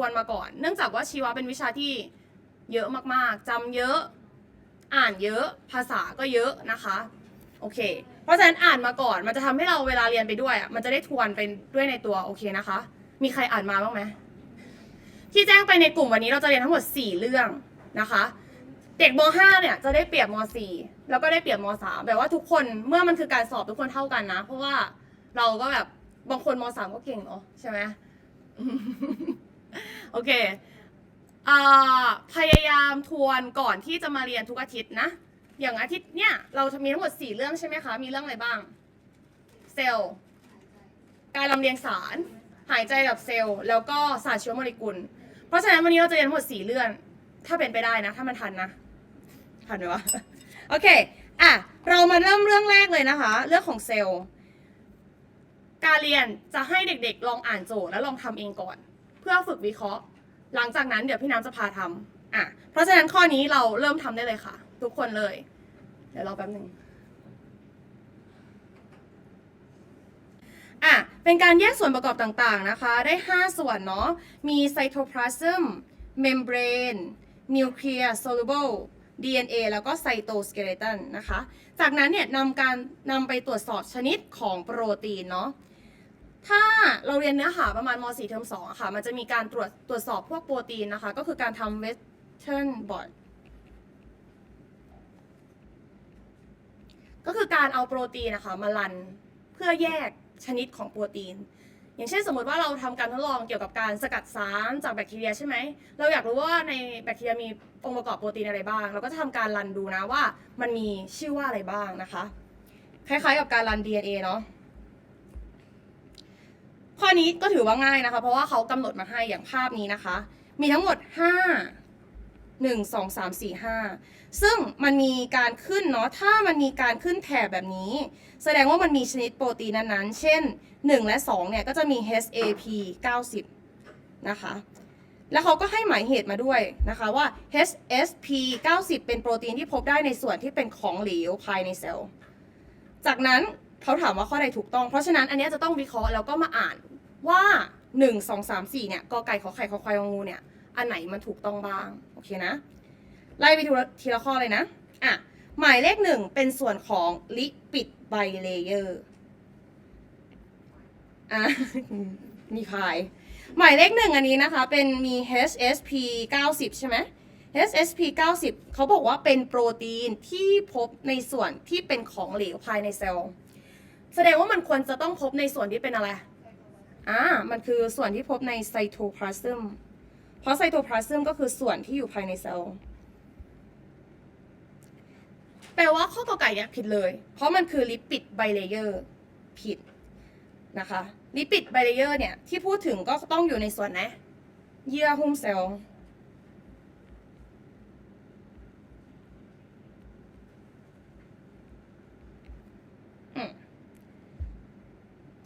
วนมาก่อน เนื่องจากว่าชีวะเป็นวิชาที่เยอะมากๆจำเยอะ อ่านเยอะ ภาษาก็เยอะนะคะ โอเค เพราะฉะนั้นอ่านมาก่อน มันจะทำให้เราเวลาเรียนไปด้วยอะมันจะได้ทวนไปด้วยในตัว โอเคนะคะ มีใครอ่านมาบ้างไหม ที่แจ้งไปในกลุ่มวันนี้เราจะเรียนทั้งหมด 4 เรื่องนะคะ เด็กม .5 เนี่ยจะได้เปรียบม .4 แล้วก็ได้เปรียบม .3 แบบว่าทุกคน เมื่อมันคือการสอบทุกคนเท่ากันนะ เพราะว่าเราก็แบบบางคนม .3 ก็เก่งเนาะใช่ไหม โอเคพยายามทวนก่อนที่จะมาเรียนทุกอาทิตย์นะ อย่างอาทิตย์เนี่ยเราจะมีทั้งหมด 4 เรื่องใช่ไหมคะ มีเรื่องอะไรบ้าง เซลล์ การลำเลียงสาร หายใจกับเซลล์ แล้วก็สารเชื้อโมเลกุล เพราะฉะนั้นวันนี้เราจะเรียนทั้งหมด 4 เรื่อง ถ้าเป็นไปได้นะ ถ้ามันทันนะ ทันไหมวะ โอเค อะ เรามาเริ่มเรื่องแรกเลยนะคะ เรื่องของเซลล์ การเรียนจะให้เด็กๆ ลองอ่านโจทย์แล้วลองทำเองก่อน พื่อฝึกวิเคราะห์ หลังจากนั้นเดี๋ยวพี่น้ำจะพาทำอะเพราะฉะนั้นข้อนี้เราเริ่มทำได้เลยค่ะ ทุกคนเลย เดี๋ยวรอแป๊บหนึ่งอะเป็นการแยกส่วนประกอบต่างๆนะคะ ได้ 5 ส่วนเนาะมีไซโทพลาซึมเมมเบรนนิวเคลียร์โซลูเบิล DNA แล้วก็ไซโตสเกเลตันนะคะ จากนั้นเนี่ยนำการนำไปตรวจสอบชนิดของโปรตีนเนาะ ถ้าเราเรียนเนื้อหาประมาณม .4 เทอม2อะค่ะ มันจะมีการตรวจตรวจสอบพวกโปรตีนนะคะ ก็คือการทำ Western blot ก็คือการเอาโปรตีนนะคะมารันเพื่อแยกชนิดของโปรตีน อย่างเช่นสมมติว่าเราทำการทดลองเกี่ยวกับการสกัดสารจากแบคทีเรียใช่ไหม เราอยากรู้ว่าในแบคทีเรียมีองค์ประกอบโปรตีนอะไรบ้าง เราก็จะทำการรันดูนะว่ามันมีชื่อว่าอะไรบ้างนะคะ คล้ายๆกับการรัน DNA เนาะ ข้อนี้ก็ถือว่าง่ายนะคะ เพราะว่าเขากำหนดมาให้อย่างภาพนี้นะคะ มีทั้งหมด 5 1 2 3 4 5 ซึ่งมันมีการขึ้นเนาะถ้ามันมีการขึ้นแถบแบบนี้ แสดงว่ามันมีชนิดโปรตีนนั้นๆ เช่น 1 และ 2 เนี่ย ก็จะมี HAP 90 นะคะแล้วเขาก็ให้หมายเหตุมาด้วยนะคะว่า HSP 90 เป็นโปรตีนที่พบได้ในส่วนที่เป็นของเหลวภายในเซลล์ จากนั้นเขาถามว่าข้อใดถูกต้อง เพราะฉะนั้นอันนี้จะต้องวิเคราะห์แล้วก็มาอ่าน ว่า1 2 3 4เนี่ยกอไก่ขอไข่ขอควายงองูเนี่ยอันไหนมันถูกต้องบ้างโอเคนะไล่ไปทีละทีละข้อเลยนะอะหมายเลขหนึ่งเป็นส่วนของลิปิดไบเลเยอร์อะมีพายหมายเลขหนึ่งอันนี้นะคะ เป็นมี HSP 90 ใช่ไหม HSP 90 เขาบอกว่าเป็นโปรตีนที่พบในส่วนที่เป็นของเหลวภายในเซลล์ แสดงว่ามันควรจะต้องพบในส่วนที่เป็นอะไร อ่ามันคือส่วนที่พบในไซโทพลาซึมเพราะไซโทพลาซึมก็คือส่วนที่อยู่ภายในเซลล์แปลว่าข้อกอไก่เนี่ยผิดเลย เพราะมันคือลิปิดไบเลเยอร์ผิดนะคะ ลิปิดไบเลเยอร์เนี่ยที่พูดถึงก็ต้องอยู่ในส่วนไหนเยื่อหุ้มเซลล์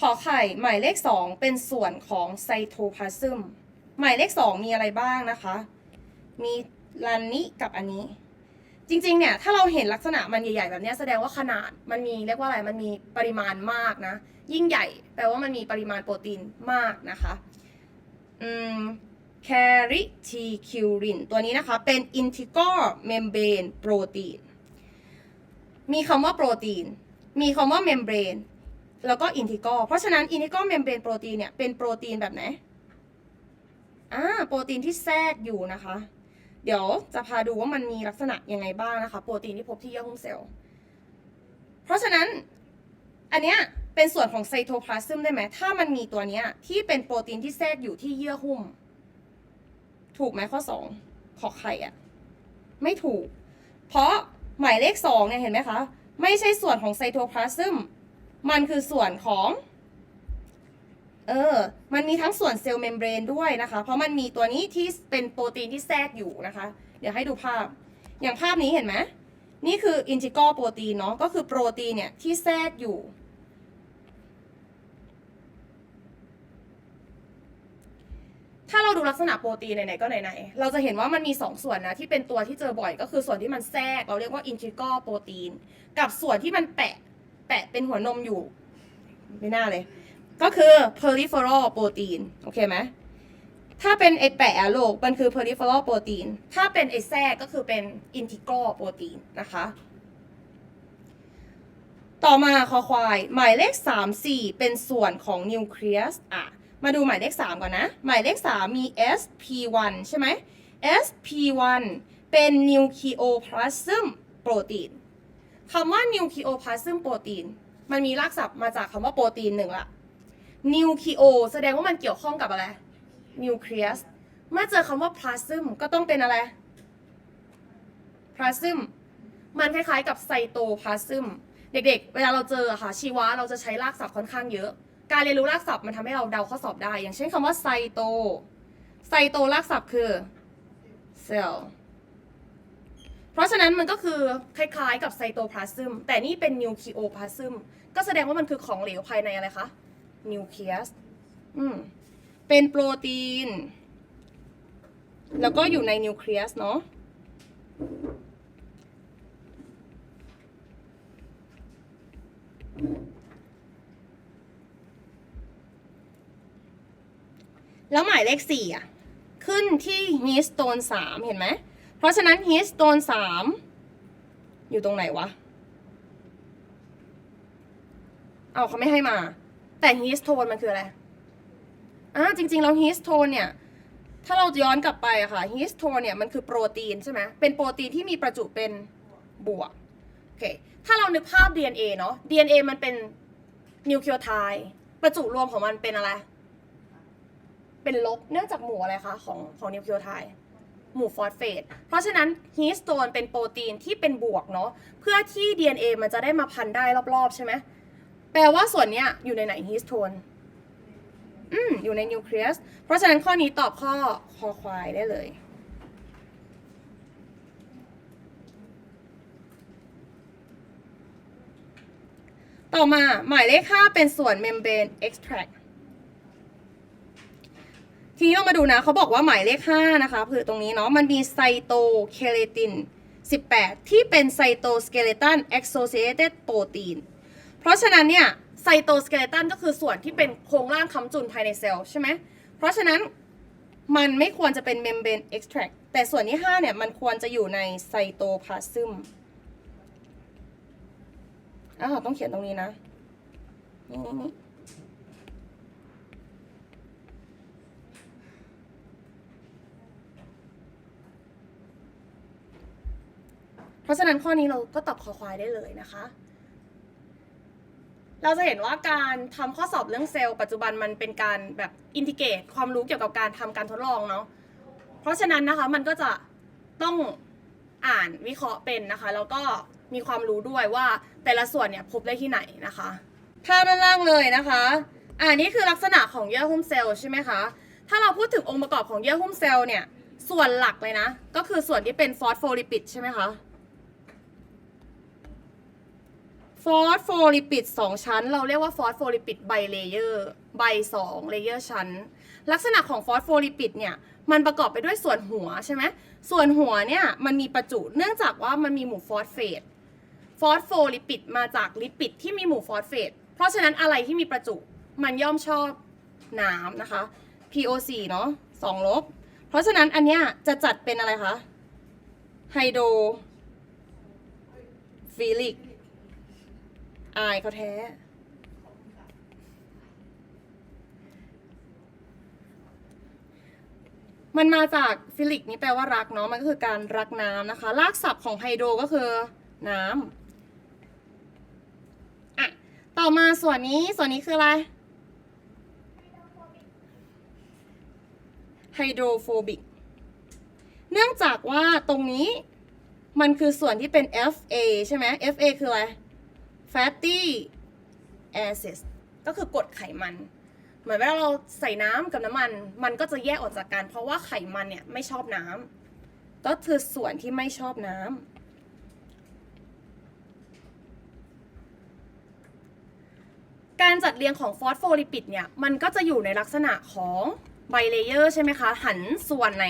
ขอไข่หมายเลขสองเป็นส่วนของไซโทพลาซึมหมายเลขสองมีอะไรบ้างนะคะ มีลันนี้กับอันนี้ จริงๆเนี่ยถ้าเราเห็นลักษณะมันใหญ่ๆแบบนี้แสดงว่าขนาดมันมีเรียกว่าอะไรมันมีปริมาณมากนะ ยิ่งใหญ่ แปลว่ามันมีปริมาณโปรตีนมากนะคะอืมแคริทีคิวรินตัวนี้นะคะ เป็น integral membrane protein มีคำว่าโปรตีนมีคำว่า membrane แล้วก็ integral เพราะฉะนั้น integral membrane protein เนี่ยเป็นโปรตีนแบบไหนอ่าโปรตีนที่แทรกอยู่นะคะ เดี๋ยวจะพาดูว่ามันมีลักษณะยังไงบ้างนะคะ โปรตีนที่พบที่เยื่อหุ้มเซลล์ เพราะฉะนั้นอันเนี้ยเป็นส่วนของไซโทพลาซึมได้ไหม ถ้ามันมีตัวเนี้ยที่เป็นโปรตีนที่แทรกอยู่ที่เยื่อหุ้ม ถูกไหมข้อสองขอไข่อะไม่ถูก เพราะหมายเลขสองเนี่ยเห็นไหมคะ ไม่ใช่ส่วนของไซโทพลาซึม มันคือส่วนของ เออ มันมีทั้งส่วนเซลล์เมมเบรนด้วยนะคะ เพราะมันมีตัวนี้ที่เป็นโปรตีนที่แทรกอยู่นะคะ เดี๋ยวให้ดูภาพ อย่างภาพนี้เห็นไหม นี่คืออินทิกรโปรตีนเนาะ ก็คือโปรตีนเนี่ยที่แทรกอยู่ ถ้าเราดูลักษณะโปรตีนไหนๆก็ไหนๆ เราจะเห็นว่ามันมี2ส่วนนะที่เป็นตัวที่เจอบ่อย ก็คือส่วนที่มันแทรก เราเรียกว่าอินทิกรโปรตีน กับส่วนที่มันแปะ แปะเป็นหัวนมอยู่ ไม่น่าเลย ก็คือ peripheral protein โอเคไหมถ้าเป็นไอแปะโลกมันคือ peripheral protein ถ้าเป็นไอแทรกก็คือเป็น integral protein นะคะ ต่อมาคอควาย หมายเลข 3 4 เป็นส่วนของนิวเคลียสอะ มาดูหมายเลข 3 ก่อนนะ หมายเลข 3 มี sp1 ใช่ไหม sp1 เป็นนิวคลีโอพลาซึมโปรตีน คำว่านิวคลีโอพลาซึมโปรตีนมันมีรากศัพท์มาจากคำว่าโปรตีนหนึ่งละนิวคลีโอแสดงว่ามันเกี่ยวข้องกับอะไรนิวเคลียสเมื่อเจอคำว่าพลาซึมก็ต้องเป็นอะไรพลาซึมมันคล้ายๆกับไซโตพลาซึมเด็กๆ เวลาเราเจอค่ะชีวะเราจะใช้รากศัพท์ค่อนข้างเยอะ การเรียนรู้รากศัพท์มันทำให้เราเดาข้อสอบได้ อย่างเช่นคำว่าไซโต ไซโตรากศัพท์คือเซลล์ เพราะฉะนั้นมันก็คือคล้ายๆกับไซโตพลาซึมแต่นี่เป็นนิวคลีโอพลาซึมก็แสดงว่ามันคือของเหลวภายในอะไรคะนิวเคลียสอืมเป็นโปรตีน แล้วก็อยู่ในนิวเคลียสเนาะแล้วหมายเลขสี่อะ ขึ้นที่ฮีสโตนสามเห็นไหม เพราะฉะนั้นฮีสโตนสามอยู่ตรงไหนวะ เอาเขาไม่ให้มา แต่ฮีสโตนมันคืออะไรอ่าจริงๆแล้วฮีสโตนเนี่ย ถ้าเราย้อนกลับไปอะค่ะฮีสโตนเนี่ยมันคือโปรตีนใช่ไหมเป็นโปรตีนที่มีประจุเป็นบวกโอเคถ้าเรานึกภาพ DNA เนาะ DNA มันเป็นนิวคลีโอไทด์ประจุรวมของมันเป็นอะไร เป็นลบเนื่องจากหมู่อะไรคะของของนิวคลีโอไทด์ หมู่ฟอสเฟต เพราะฉะนั้นฮีสโตนเป็นโปรตีนที่เป็นบวกเนาะ เพื่อที่ DNA มันจะได้มาพันได้รอบๆ ใช่ไหม แปลว่าส่วนเนี้ยอยู่ในไหนฮีสโตน อืมอยู่ในนิวเคลียส เพราะฉะนั้นข้อนี้ตอบข้อคอควายได้เลยต่อมาหมายเลข 5 เป็นส่วน membrane extract ที นี้เรามาดูนะเขาบอกว่าหมายเลข5นะคะคือตรงนี้เนาะมันมีไซโตเคเลติน 18 ที่เป็นไซโตสเกเลตัน associated protein เพราะฉะนั้นเนี่ยไซโตสเกเลตันก็คือส่วนที่เป็นโครงร่างค้ำจุนภายในเซลล์ใช่ไหมเพราะฉะนั้นมันไม่ควรจะเป็น membrane extract แต่ส่วนที่5เนี่ยมันควรจะอยู่ในไซโตพลาซึมอ้าวต้องเขียนตรงนี้นะนี่นี่นี่เพ ราะฉะนั้นข้อนี้เราก็ตอบคอควายได้เลยนะคะ เราจะเห็นว่าการทำข้อสอบเรื่องเซลล์ปัจจุบันมันเป็นการแบบอินทิเกตความรู้เกี่ยวกับการทำการทดลองเนาะ เพราะฉะนั้นนะคะมันก็จะต้องอ่านวิเคราะห์เป็นนะคะ แล้วก็มีความรู้ด้วยว่าแต่ละส่วนเนี่ยพบได้ที่ไหนนะคะภาพด้านล่างเลยนะคะอ่านี่คือลักษณะของเยื่อหุ้มเซลล์ใช่ไหมคะ ถ้าเราพูดถึงองค์ประกอบของเยื่อหุ้มเซลล์เนี่ย ส่วนหลักเลยนะ ก็คือส่วนที่เป็นฟอสโฟลิปิดใช่ไหมคะ ฟอสโฟลิปิดสองชั้น เราเรียกว่าฟอสโฟลิปิดไบเลเยอร์ไบสองเลเยอร์ชั้น ลักษณะของฟอสโฟลิปิดเนี่ยมันประกอบไปด้วยส่วนหัวใช่ไหมส่วนหัวเนี่ยมันมีประจุเนื่องจากว่ามันมีหมู่ฟอสเฟตฟอสโฟลิปิดมาจากลิปิดที่มีหมู่ฟอสเฟตเพราะฉะนั้นอะไรที่มีประจุมันย่อมชอบน้ำนะคะ PO4 เนาะสองลบ เพราะฉะนั้นอันเนี้ยจะจัดเป็นอะไรคะไฮโดรฟิลิก อายเขาแท้ มันมาจากฟิลิกนี่แปลว่ารักเนาะ มันก็คือการรักน้ำนะคะ รากศัพท์ของไฮโดรก็คือน้ำอะ ต่อมาส่วนนี้ ส่วนนี้คืออะไร ไฮโดรโฟบิก เนื่องจากว่าตรงนี้มันคือส่วนที่เป็น FA ใช่ไหม FA คืออะไร fatty acids ก็คือกรดไขมัน เหมือนเวลาเราใส่น้ำกับน้ำมัน มันก็จะแยกออกจากกันเพราะว่าไขมันเนี่ยไม่ชอบน้ำก็คือส่วนที่ไม่ชอบน้ำการจัดเรียงของฟอสโฟลิปิดเนี่ย มันก็จะอยู่ในลักษณะของไบเลเยอร์ใช่ไหมคะ หันส่วนไหน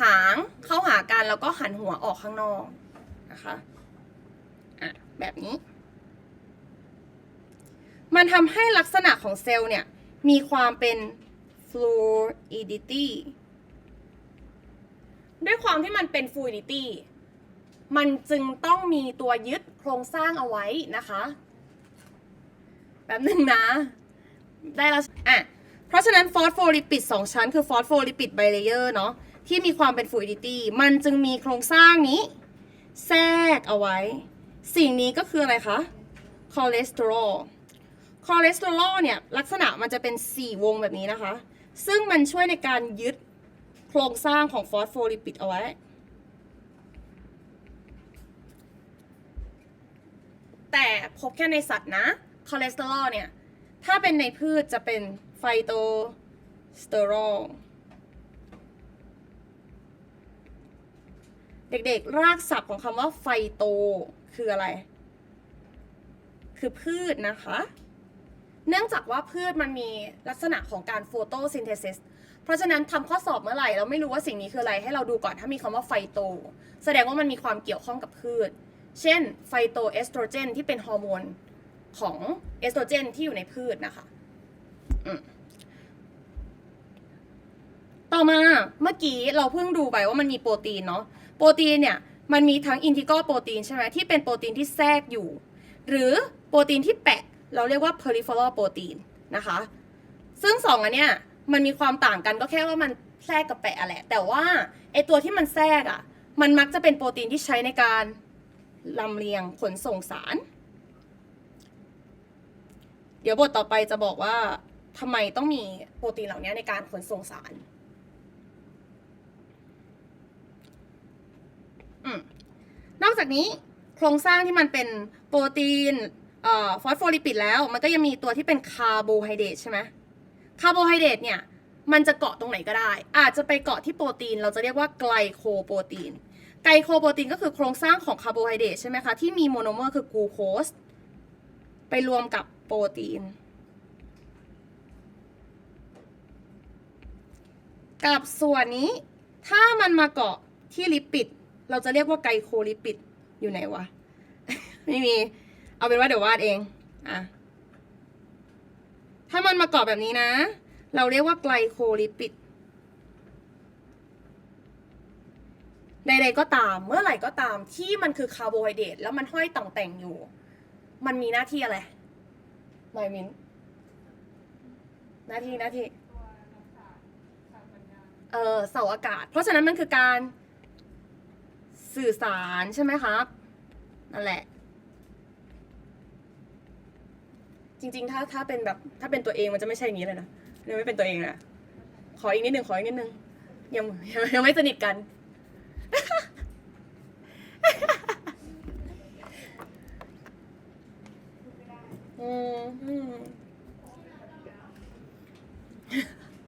หางเข้าหากันแล้วก็หันหัวออกข้างนอกนะคะ อะ แบบนี้ มันทำให้ลักษณะของเซลล์เนี่ย มีความเป็น fluidity ด้วยความที่มันเป็น fluidity มันจึงต้องมีตัวยึดโครงสร้างเอาไว้นะคะแบบหนึ่งนะ ได้แล้วอะเพราะฉะนั้นฟอสโฟลิปิด2ชั้นคือฟอสโฟลิปิดไบเลเยอร์เนาะที่มีความเป็น fluidity มันจึงมีโครงสร้างนี้ แทรกเอาไว้ สิ่งนี้ก็คืออะไรคะ คอเลสเตอรอล คอเลสเตอรอลเนี่ยลักษณะมันจะเป็น 4 วงแบบนี้นะคะ ซึ่งมันช่วยในการยึดโครงสร้างของฟอสโฟลิปิดเอาไว้ แต่พบแค่ในสัตว์นะคอเลสเตอรอลเนี่ย ถ้าเป็นในพืชจะเป็นไฟโตสเตอรอลเด็กๆ รากศัพท์ของคำว่าไฟโตคืออะไร คือพืชนะคะ เนื่องจากว่าพืชมันมีลักษณะของการโฟโตซินเทซิสเพราะฉะนั้นทำข้อสอบเมื่อไหร่เราไม่รู้ว่าสิ่งนี้คืออะไรให้เราดูก่อนถ้ามีคำว่าไฟโต แสดงว่ามันมีความเกี่ยวข้องกับพืช เช่นไฟโตเอสโตรเจนที่เป็นฮอร์โมนของเอสโตรเจนที่อยู่ในพืชนะคะต่อมาเมื่อกี้เราเพิ่งดูไปว่ามันมีโปรตีนเนาะโปรตีนเนี่ยมันมีทั้งอินทิกรโปรตีนใช่ไหมที่เป็นโปรตีนที่แทรกอยู่ หรือโปรตีนที่แปะ เราเรียกว่า peripheral โปรตีนนะคะ ซึ่งสองอันเนี้ยมันมีความต่างกันก็แค่ว่ามันแทรกกับแปะแหละ แต่ว่าไอตัวที่มันแทรกอะ่ะ มันมักจะเป็นโปรตีนที่ใช้ในการลำเลียงขนส่งสาร เดี๋ยวบทต่อไปจะบอกว่าทำไมต้องมีโปรตีนเหล่านี้ในการขนส่งสารอนอกจากนี้โครงสร้างที่มันเป็นโปรตีน ฟอสโฟลิปิดแล้วมันก็ยังมีตัวที่เป็นคาร์โบไฮเดรตใช่ไหมคาร์โบไฮเดรตเนี่ยมันจะเกาะตรงไหนก็ได้ อาจจะไปเกาะที่โปรตีน เราจะเรียกว่าไกลโคโปรตีน ไกลโคโปรตีนก็คือโครงสร้างของคาร์โบไฮเดรตใช่ไหมคะที่มีโมโนเมอร์คือกลูโคสไปรวมกับโปรตีน กับส่วนนี้ถ้ามันมาเกาะที่ลิปิด เราจะเรียกว่าไกลโคลิปิดอยู่ไหนวะ ไม่มี เอาเป็นว่าเดี๋ยววาดเอง อะ ถ้ามันมาเกาะแบบนี้นะ เราเรียกว่าไกลโคลิปิด ใดๆก็ตาม เมื่อไหร่ก็ตามที่มันคือคาร์โบไฮเดรตแล้วมันห้อยต่องแต่งอยู่ มันมีหน้าที่อะไรไมมิน หน้าที่หน้าที่ เออเสาอากาศ เพราะฉะนั้นมันคือการสื่อสารใช่ไหมครับ นั่นแหละ จริง ๆ ถ้าถ้าเป็นแบบถ้าเป็นตัวเองมันจะไม่ใช่อย่างนี้เลยนะยังไม่เป็นตัวเองนะขออีกนิดนึงขออีกนิดนึงยังยังยังไม่สนิทกัน อืมอืม